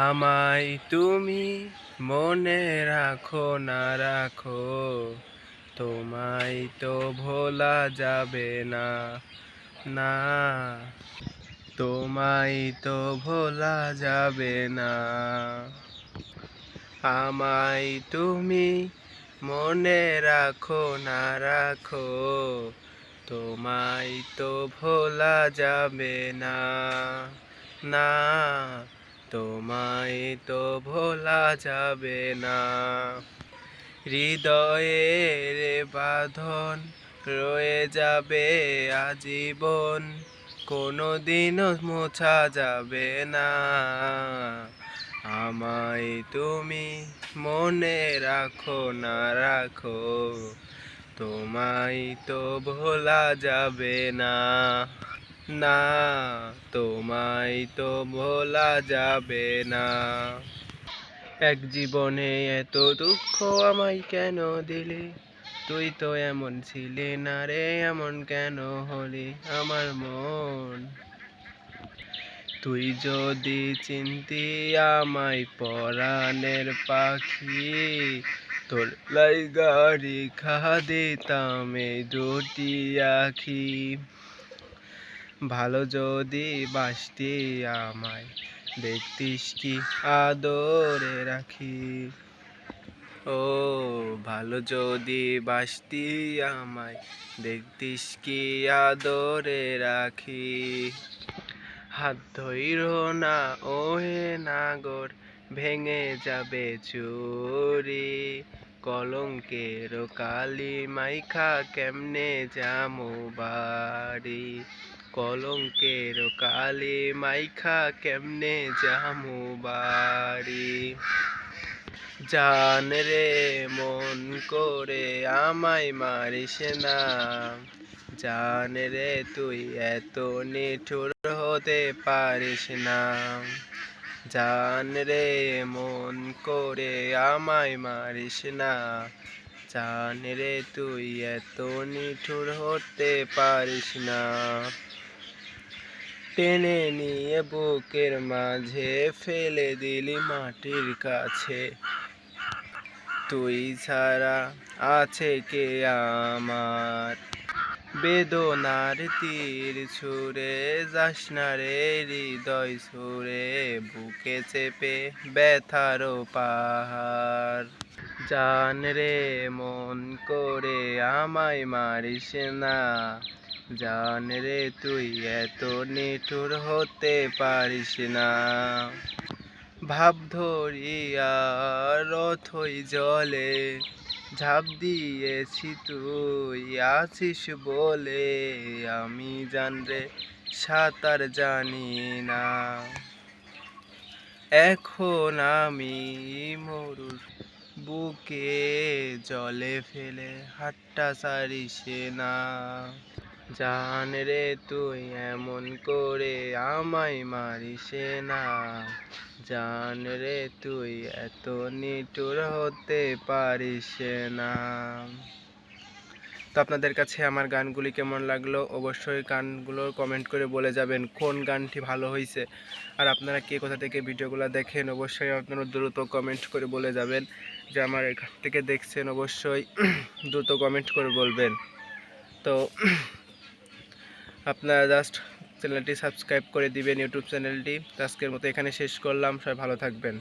আমায় তুমি মনে রাখো, না রাখো। তোমায় তো ভোলা যাবে না না। তোমায় তো ভোলা যাবে না। আমায় তুমি মনে রাখো, না রাখো। তোমায় তো ভোলা যাবে না না। তোমায় তো ভোলা যাবে না। হৃদয়ের বাঁধন রয়ে যাবে আজীবন কোনো দিনও মোছা যাবে না। আমায় তুমি মনে রাখো, না রাখো, তোমায় তো ভোলা যাবে না। না, তোমায় তো ভোলা যাবে না। এক জীবনে এত দুঃখ আমায় কেন দিলি? তুই তো এমন ছিলি না রে, এমন কেন হলি আমার মন? তুই যদি চিনতি আমায় পরাণের পাখি, তোর লাই গাড়ি খা দিতাম এই দুটি আখি। ভালো যদি বাসতি আমায়, দেখতিস কি আদরে রাখি। ও, ভালো যদি বাসতি আমায়, দেখতিস কি আদরে রাখি। হাত ধইর না, ওহে নাগর, ভেঙে যাবে চুরি। কলঙ্কের কালি মাইখা কেমনে জামু বাড়ি। কলঙ্কের কালি মাইখা কেমনে জামু বাড়ি? জান রে মন করে আমায় মারিস না। জান রে তুই এত নিঠুর হতে পারিস না। জান রে মন করে আমায় মারিস না। জান রে তুই এত নিঠুর হতে পারিস না। টেনে নিয়ে বুকের মাঝে, ফেলে দিলি মাটির কাছে। তুই ছাড়া আছে কে আমার? বেদনার তীর ছুঁড়ে, যাস না রে হৃদয় ছুঁড়ে, বুকে চেপে ব্যথার পাহাড়। জান রে, মন করে আমায় মারিস না। জান রে তুই এত নিঠুর হতে পারিস না। ভাব ধরিয়া রথই জলে, ঝাঁপ দিয়েছি তুই আছিস বলে। আমি জান রে সাঁতার জানি না। এখন আমি মরুর বুকে জলে ফেলে হাট্টা সারিস না। জান রে তুই এমন করে আমায় মারিস না। জান রে তুই এত নিঠুর হতে পারিস না। তো আপনাদের কাছে আমার গানগুলি কেমন লাগল? অবশ্যই গানগুলো কমেন্ট করে বলে যাবেন কোন গানটি ভালো হয়েছে আর আপনারা কে কোথা থেকে ভিডিওগুলো দেখেন, অবশ্যই আপনারা দ্রুত কমেন্ট করে বলে যাবেন। যে আমার এখান থেকে দেখছেন, অবশ্যই দ্রুত কমেন্ট করে বলবেন। তো আপনারা জাস্ট চ্যানেলটি সাবস্ক্রাইব করে দিবেন ইউটিউব চ্যানেলটি আজকের মতো এখানে শেষ করলাম, সবাই ভালো থাকবেন।